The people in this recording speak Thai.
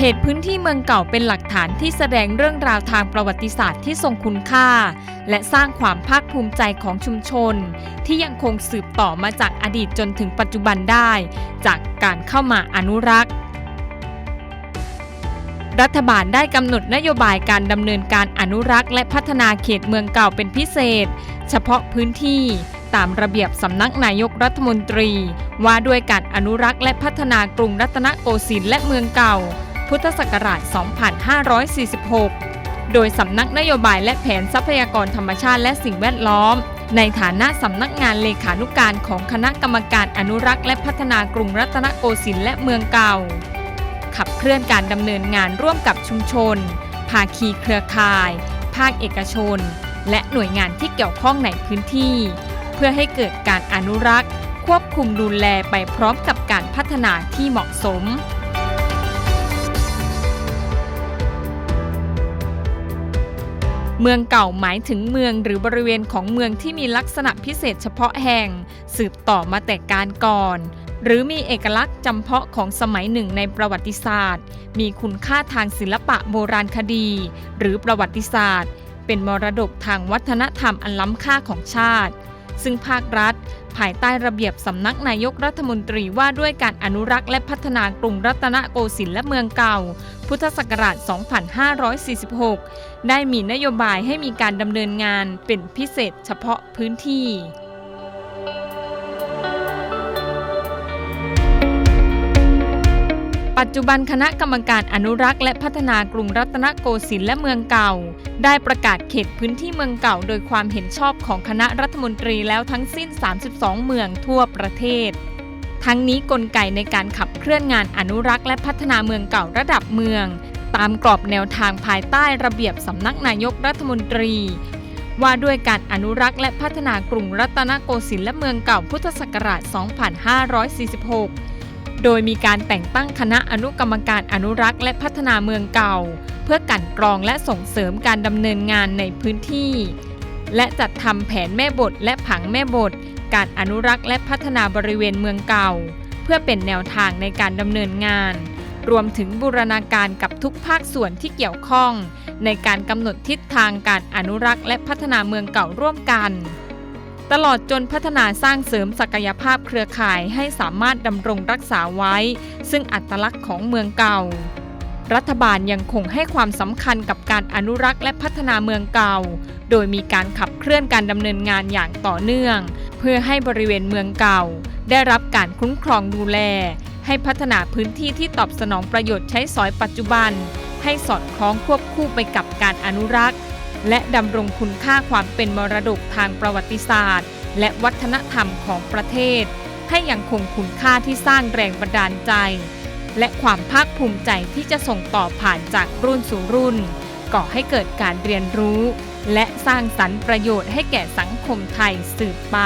เขตพื้นที่เมืองเก่าเป็นหลักฐานที่แสดงเรื่องราวทางประวัติศาสตร์ที่ทรงคุณค่า และสร้างความภาคภูมิใจของชุมชน ที่ยังคงสืบต่อมาจากอดีตจนถึงปัจจุบันได้ จากการเข้ามาอนุรักษ์ รัฐบาลได้กำหนดนโยบายการดำเนินการอนุรักษ์ และพัฒนาเขตเมืองเก่าเป็นพิเศษ เฉพาะพื้นที่ตามระเบียบสำนักนายกรัฐมนตรี ว่าด้วยการอนุรักษ์และพัฒนากรุงรัตนโกสินทร์และเมืองเก่า พุทธศักราช 2546 โดยสำนักนโยบายและแผนทรัพยากรธรรมชาติและสิ่งแวดล้อม ในฐานะสำนักงานเลขานุการของคณะกรรมการอนุรักษ์และพัฒนากรุงรัตนโกสินทร์และเมืองเก่า ขับเคลื่อนการดำเนินงานร่วมกับชุมชน ภาคีเครือข่าย ภาคเอกชน และหน่วยงานที่เกี่ยวข้องในพื้นที่ เพื่อให้เกิดการอนุรักษ์ควบคุมดูแลไปพร้อมกับการพัฒนาที่เหมาะสม เมืองเก่าหมายถึงเมืองหรือบริเวณของเมืองที่มีลักษณะพิเศษเฉพาะแห่ง สืบต่อมาแต่การก่อน หรือมีเอกลักษณ์จำเพาะของสมัยหนึ่งในประวัติศาสตร์ มีคุณค่าทางศิลปะโบราณคดี หรือประวัติศาสตร์ เป็นมรดกทางวัฒนธรรมอันล้ำค่าของชาติ ซึ่งภาครัฐ ภายใต้ระเบียบสำนักนายกรัฐมนตรีว่าด้วยการอนุรักษ์และพัฒนากรุงรัตนโกสินทร์และเมืองเก่า พุทธศักราช 2546 ได้มีนโยบายให้มีการดำเนินงานเป็นพิเศษเฉพาะพื้นที่ ปัจจุบันคณะกรรมการอนุรักษ์และพัฒนากรุงรัตนโกสินทร์และเมืองเก่า ได้ประกาศเขตพื้นที่เมืองเก่า โดยความเห็นชอบของคณะรัฐมนตรีแล้วทั้งสิ้น 32 เมืองทั่วประเทศ ทั้งนี้กลไกในการขับเคลื่อนงานอนุรักษ์และพัฒนาเมืองเก่าระดับเมือง ตามกรอบแนวทางภายใต้ระเบียบสำนักนายกรัฐมนตรี ว่าด้วยการอนุรักษ์และพัฒนากรุงรัตนโกสินทร์และเมืองเก่าพุทธศักราช 2546 โดยมีการแต่งตั้งคณะอนุกรรมการอนุรักษ์และพัฒนาเมืองเก่า เพื่อกันกรองและส่งเสริมการดำเนินงานในพื้นที่ และจัดทำแผนแม่บทและผังแม่บท การอนุรักษ์และพัฒนาบริเวณเมืองเก่า เพื่อเป็นแนวทางในการดำเนินงาน รวมถึงบูรณาการกับทุกภาคส่วนที่เกี่ยวข้อง ในการกำหนดทิศทางการอนุรักษ์และพัฒนาเมืองเก่าร่วมกัน ตลอดจนพัฒนาสร้างเสริมศักยภาพเครือข่ายให้สามารถดำรงรักษาไว้ ซึ่งอัตลักษณ์ของเมืองเก่า รัฐบาลยังคงให้ความสำคัญกับการอนุรักษ์และพัฒนาเมืองเก่า โดยมีการขับเคลื่อนการดำเนินงานอย่างต่อเนื่อง เพื่อให้บริเวณเมืองเก่า ได้รับการคุ้มครองดูแล ให้พัฒนาพื้นที่ที่ตอบสนองประโยชน์ใช้สอยปัจจุบัน ให้สอดคล้องควบคู่ไปกับการอนุรักษ์ และดำรงคุณค่าความเป็นมรดกทางประวัติศาสตร์ และวัฒนธรรมของประเทศ ให้ยังคงคุณค่าที่สร้างแรงบันดาลใจ และความภาคภูมิใจที่จะส่งต่อผ่านจากรุ่นสู่รุ่น ก่อให้เกิดการเรียนรู้ และสร้างสรรค์ประโยชน์ให้แก่สังคมไทยสืบไป